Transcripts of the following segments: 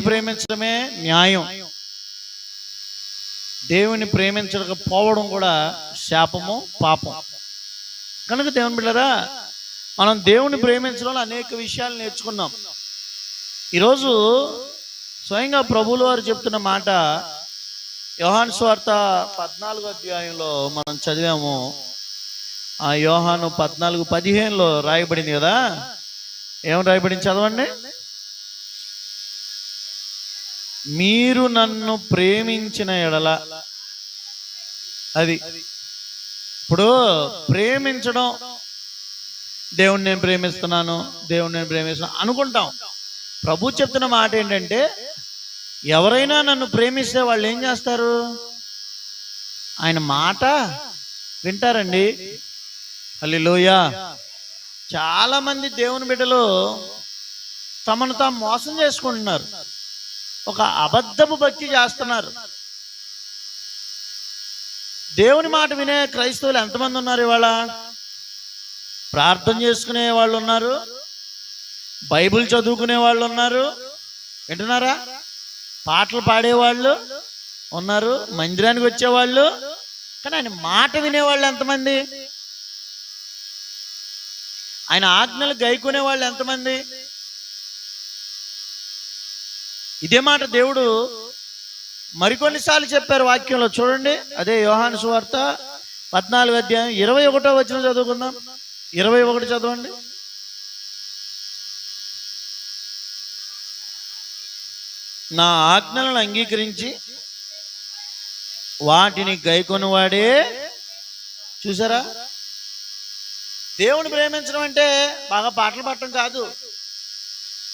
ప్రేమించడమే న్యాయం. దేవుని ప్రేమించకపోవడం కూడా శాపము పాపం. కనుక దేవుని బిడ్డరా మనం దేవుని ప్రేమించడంలో అనేక విషయాలు నేర్చుకున్నాం. ఈరోజు స్వయంగా ప్రభువుల వారు చెప్తున్న మాట యోహాన్ స్వార్త పద్నాలుగు అధ్యాయంలో మనం చదివాము. ఆ యోహాను పద్నాలుగు పదిహేనులో రాయబడింది కదా? ఏం రాయబడింది? చదవండి. మీరు నన్ను ప్రేమించిన ఎడల అది. ఇప్పుడు ప్రేమించడం దేవుణ్ణి నేను ప్రేమిస్తున్నాను దేవుణ్ణి నేను ప్రేమిస్తున్నాను అనుకుంటాం. ప్రభు చెప్తున్న మాట ఏంటంటే ఎవరైనా నన్ను ప్రేమిస్తే వాళ్ళు ఏం చేస్తారు? ఆయన మాట వింటారండి. అల్లిలోయ చాలామంది దేవుని బిడ్డలు తమను తాము మోసం చేసుకుంటున్నారు. ఒక అబద్ధపు భక్తి చేస్తున్నారు. దేవుని మాట వినే క్రైస్తవులు ఎంతమంది ఉన్నారు ఇవాళ? ప్రార్థన చేసుకునే వాళ్ళు ఉన్నారు. బైబిల్ చదువుకునే వాళ్ళు ఉన్నారు. వింటున్నారా? పాటలు పాడేవాళ్ళు ఉన్నారు. మందిరానికి వచ్చేవాళ్ళు. కానీ ఆయన మాట వినేవాళ్ళు ఎంతమంది? ఆయన ఆజ్ఞలు గైకునే వాళ్ళు ఎంతమంది? ఇదే మాట దేవుడు మరికొన్నిసార్లు చెప్పారు వాక్యంలో. చూడండి అదే యోహాను సువార్త పద్నాలుగు అధ్యాయం ఇరవై ఒకటో వచ్చిన చదువుకుందాం. ఇరవై ఒకటి చదవండి. నా ఆజ్ఞలను అంగీకరించి వాటిని గైకొనివాడే. చూసారా? దేవుని ప్రేమించడం అంటే బాగా పాటలు పట్టడం కాదు.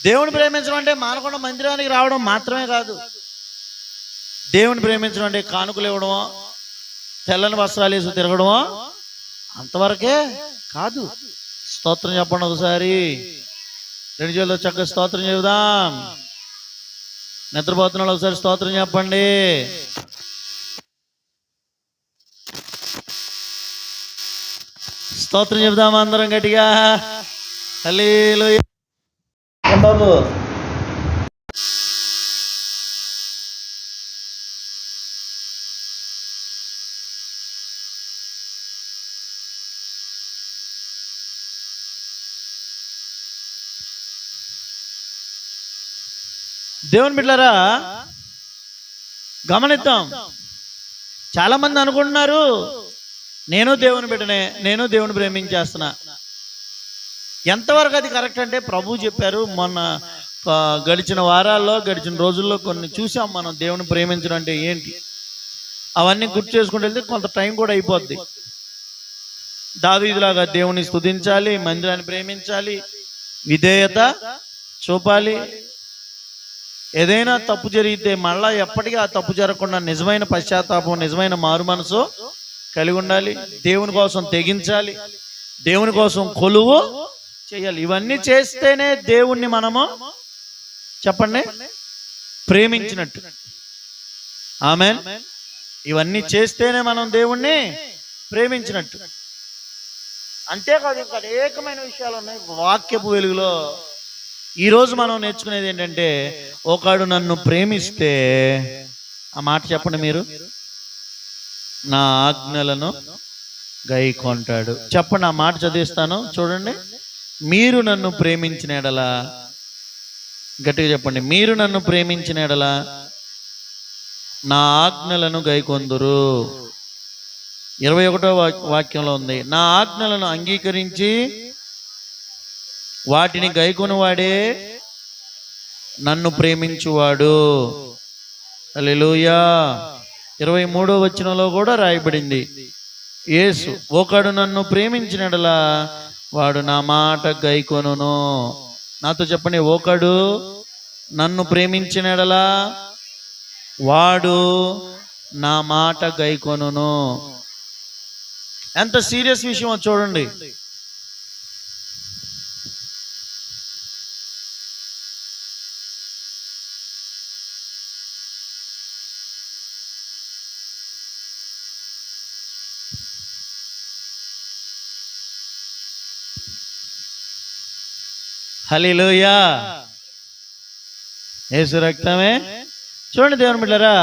దేవుని ప్రేమించడం అంటే మానకొండ మందిరానికి రావడం మాత్రమే కాదు. దేవుని ప్రేమించడం అంటే కానుకలు ఇవ్వడమో తెల్లని వస్త్రాలు వేసి తిరగడమో అంతవరకే కాదు. స్తోత్రం చెప్పండి ఒకసారి. రెండు చేతులు చక్కగా స్తోత్రం చెబుదాం. నిద్రపోతున్నాడు ఒకసారి స్తోత్రం చెప్పండి. స్తోత్రం చెబుదాం అందరం గట్టిగా. హల్లెలూయా. బాబు దేవుని బిడ్డరా గమనిద్దాం. చాలా మంది అనుకుంటున్నారు నేను దేవుని బిడ్డనే నేను దేవుని ప్రేమించేస్తున్నా. ఎంతవరకు అది కరెక్ట్ అంటే ప్రభు చెప్పారు మొన్న గడిచిన వారాల్లో గడిచిన రోజుల్లో కొన్ని చూసాం మనం దేవుని ప్రేమించడం అంటే ఏంటి. అవన్నీ గుర్తు చేసుకుంటూ వెళ్తే కొంత టైం కూడా అయిపోద్ది. దావీదులాగా దేవుని స్థుతించాలి మందిరాన్ని ప్రేమించాలి విధేయత చూపాలి. ఏదైనా తప్పు జరిగితే మళ్ళా ఎప్పటికీ ఆ తప్పు జరగకుండా నిజమైన పశ్చాత్తాపం నిజమైన మారు మనసు కలిగి ఉండాలి. దేవుని కోసం తెగించాలి. దేవుని కోసం కొలువు చేయాలి. ఇవన్నీ చేస్తేనే దేవుణ్ణి మనము చెప్పండి? ప్రేమించినట్టు. ఆమె ఇవన్నీ చేస్తేనే మనం దేవుణ్ణి ప్రేమించినట్టు. అంతేకాదు ఇంకా అనేకమైన విషయాలు ఉన్నాయి. వాక్యపు వెలుగులో ఈరోజు మనం నేర్చుకునేది ఏంటంటే ఒకడు నన్ను ప్రేమిస్తే ఆ మాట చెప్పండి మీరు. నా ఆజ్ఞలను గై కొంటాడు చెప్పండి ఆ మాట చదివిస్తాను. చూడండి. మీరు నన్ను ప్రేమించిన ఎడలా గట్టిగా చెప్పండి మీరు నన్ను ప్రేమించిన ఎడలా నా ఆజ్ఞలను గైకొందురు. ఇరవై ఒకటో వాక్- వాక్యంలో ఉంది నా ఆజ్ఞలను అంగీకరించి వాటిని గైకొనివాడే నన్ను ప్రేమించువాడు. అలెలుయా ఇరవై మూడో వచనంలో కూడా రాయబడింది యేసు ఒకడు నన్ను ప్రేమించినడలా వాడు నా మాట గైకొనును. నాతో చెప్పండి ఒకడు నన్ను ప్రేమించినడలా వాడు నా మాట గైకొనును. ఎంత సీరియస్ విషయమో చూడండి. హలిలోయా యేసు రక్తమే. చూడండి దేవుని బిడ్డరా.